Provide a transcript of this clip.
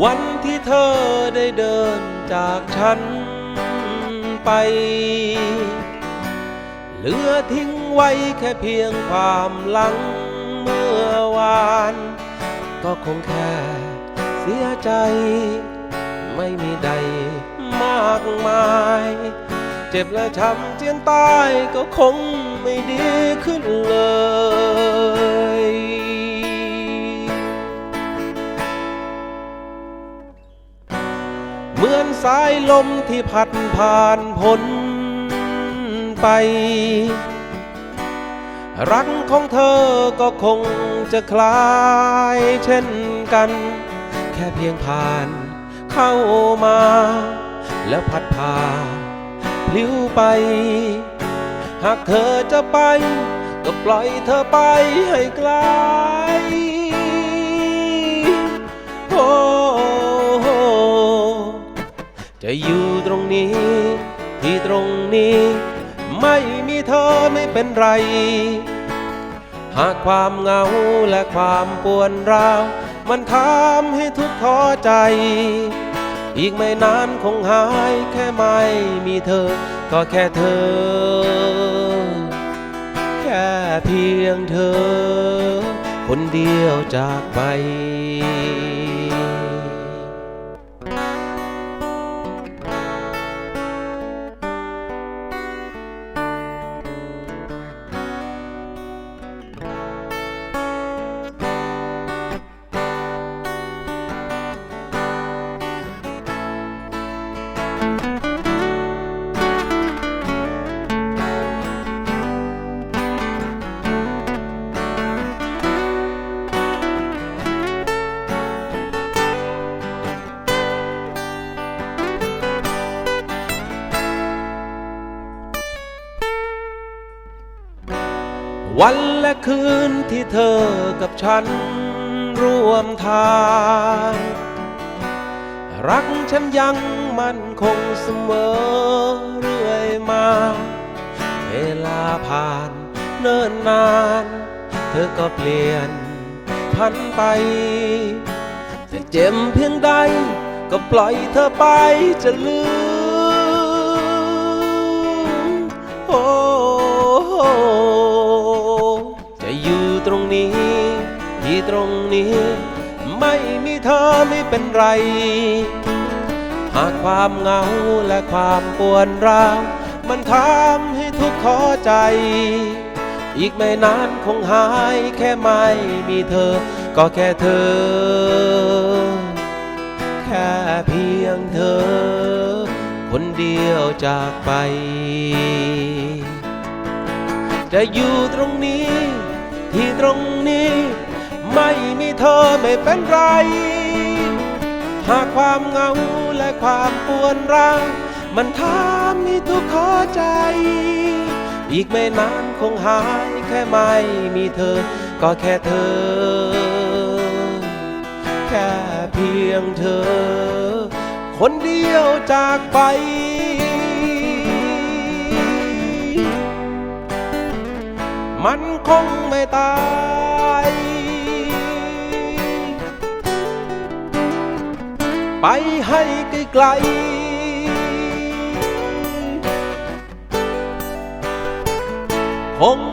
วันที่เธอได้เดินจากฉันไป เหลือทิ้งไว้แค่เพียงความหลังเมื่อวาน ก็คงแค่เสียใจ ไม่มีใดมากมาย เจ็บและช้ำเจียนตายก็คงไม่ดีขึ้นเลย สายลมที่พัดผ่านพ้นไป รักของเธอก็คงจะคลายเช่นกัน แค่เพียงผ่านเข้ามา แล้วพัดพาพลิ้วไป หากเธอจะไป ก็ปล่อยเธอไปให้ไกลโอ้ จะอยู่ตรงนี้ ที่ตรงนี้ ไม่มีเธอไม่เป็นไร หากความเหงาและความปวดร้าวมันทำให้ทุกข์ท้อใจ อีกไม่นานคงหายแค่ไม่มีเธอ ก็แค่เธอ แค่เพียงเธอ คนเดียวจากไป วันและคืนที่เธอกับฉันร่วมทาง รักฉันยังมั่นคงเสมอเรื่อยมา เวลาผ่านเนิ่นนาน เธอก็เปลี่ยนพันไปจะเจ็บเพียงใด ก็ปล่อยเธอไปจะลืม ไม่มีเธอไม่เป็นไร หากความเหงาและความปวดร้าวมันทำให้ทุกข์ท้อใจ อีกไม่นานคงหายแค่ไม่มีเธอ ก็แค่เธอ แค่เพียงเธอ คนเดียวจากไป จะอยู่ตรงนี้ที่ตรงนี้ ไม่มีเธอไม่เป็นไร หากความเหงาและความปวดร้าวมันทำให้ทุกข์ท้อใจ อีกไม่นานคงหายแค่ไม่มีเธอ ก็แค่เธอ แค่เพียงเธอ คนเดียวจากไปมันคงไม่ตาย ไปให้ไกลๆคง